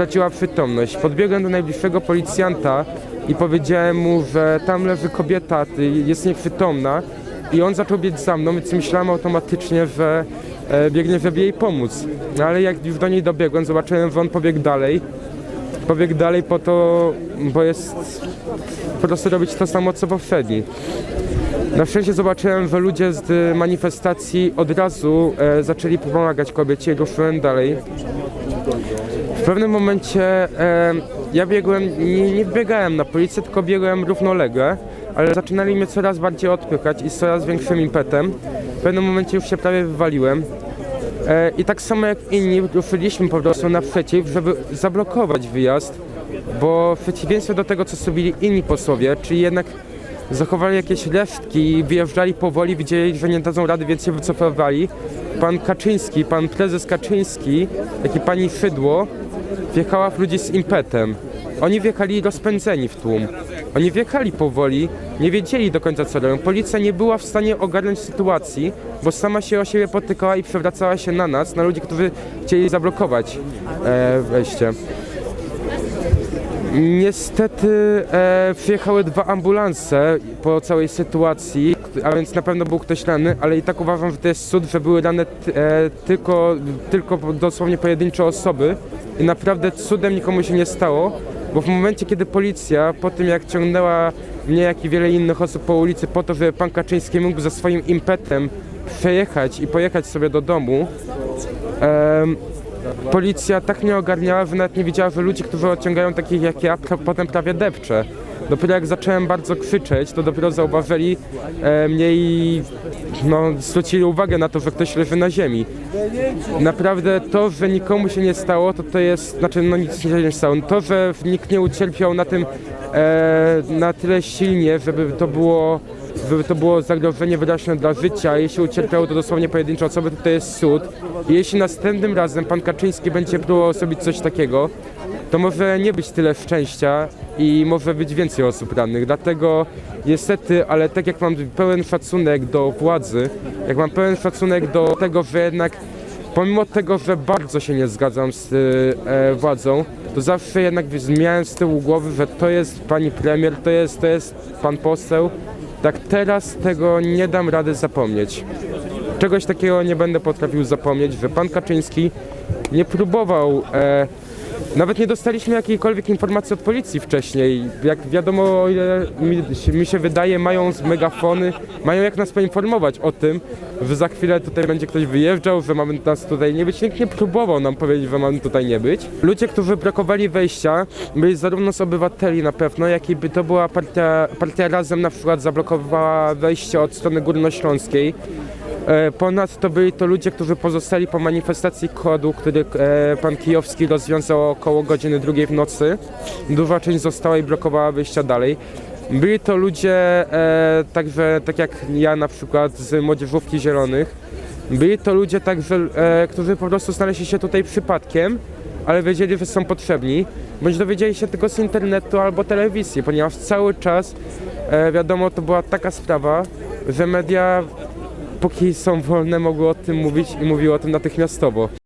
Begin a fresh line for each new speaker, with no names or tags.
straciła przytomność. Podbiegłem do najbliższego policjanta i powiedziałem mu, że tam leży kobieta, jest nieprzytomna i on zaczął biec za mną, więc myślałem automatycznie, że e, biegnie, żeby jej pomóc. No ale jak już do niej dobiegłem, zobaczyłem, że on pobiegł dalej. Pobiegł dalej po to, bo jest po prostu robić to samo co poprzedni. Na szczęście zobaczyłem, że ludzie z y, manifestacji od razu e, zaczęli pomagać kobiecie i ruszyłem dalej. W pewnym momencie e, ja biegłem, nie, nie biegałem na policję, tylko biegłem równolegle, ale zaczynali mnie coraz bardziej odpychać i z coraz większym impetem. W pewnym momencie już się prawie wywaliłem. E, I tak samo jak inni ruszyliśmy po prostu naprzeciw, żeby zablokować wyjazd, bo w przeciwieństwie do tego, co zrobili inni posłowie, czyli jednak zachowali jakieś resztki i wyjeżdżali powoli, widzieli, że nie dadzą rady, więc się wycofywali. Pan Kaczyński, pan prezes Kaczyński, jak i pani Szydło wjechała w ludzi z impetem. Oni wjechali rozpędzeni w tłum. Oni wjechali powoli, nie wiedzieli do końca co robią. Policja nie była w stanie ogarnąć sytuacji, bo sama się o siebie potykała i przewracała się na nas, na ludzi, którzy chcieli zablokować e, wejście. Niestety e, przyjechały dwa ambulanse po całej sytuacji, a więc na pewno był ktoś ranny, ale i tak uważam, że to jest cud, że były rane t- e, tylko, tylko dosłownie pojedyncze osoby. I naprawdę cudem nikomu się nie stało, bo w momencie, kiedy policja, po tym jak ciągnęła mnie, jak i wiele innych osób po ulicy po to, żeby pan Kaczyński mógł za swoim impetem przejechać i pojechać sobie do domu, em, policja tak nie ogarniała, że nawet nie widziała, że ludzi, którzy odciągają takich jak ja, potem prawie depcze. Dopiero jak zacząłem bardzo krzyczeć, to dopiero zauważyli e, mnie i no, zwrócili uwagę na to, że ktoś leży na ziemi. Naprawdę to, że nikomu się nie stało, to to jest, znaczy no nic się nie stało. To, że nikt nie ucierpiał na tym e, na tyle silnie, żeby to było to było zagrożenie wyraźne dla życia, jeśli ucierpiały to dosłownie pojedyncze osoby, to to jest cud. Jeśli następnym razem pan Kaczyński będzie próbował zrobić coś takiego, to może nie być tyle szczęścia i może być więcej osób rannych. Dlatego niestety, ale tak jak mam pełen szacunek do władzy, jak mam pełen szacunek do tego, że jednak pomimo tego, że bardzo się nie zgadzam z e, władzą, to zawsze jednak miałem z tyłu głowy, że to jest pani premier, to jest, to jest pan poseł. Tak teraz tego nie dam rady zapomnieć. Czegoś takiego nie będę potrafił zapomnieć, że pan Kaczyński nie próbował e, nawet nie dostaliśmy jakiejkolwiek informacji od policji wcześniej. Jak wiadomo, o ile mi, mi się wydaje, mają z megafony, mają jak nas poinformować o tym, że za chwilę tutaj będzie ktoś wyjeżdżał, że mamy nas tutaj nie być. Nikt nie próbował nam powiedzieć, że mamy tutaj nie być. Ludzie, którzy blokowali wejścia, byli zarówno z obywateli na pewno, jak i by to była partia, partia Razem na przykład zablokowała wejście od strony Górnośląskiej. E, Ponadto byli to ludzie, którzy pozostali po manifestacji kodu, który e, pan Kijowski rozwiązał około godziny drugiej w nocy. Duża część została i blokowała wyjścia dalej. Byli to ludzie, e, także tak jak ja na przykład z Młodzieżówki Zielonych. Byli to ludzie także, e, którzy po prostu znaleźli się tutaj przypadkiem, ale wiedzieli, że są potrzebni, bądź dowiedzieli się tylko z internetu albo telewizji, ponieważ cały czas, e, wiadomo, to była taka sprawa, że media póki są wolne, mogły o tym mówić i mówiły o tym natychmiastowo.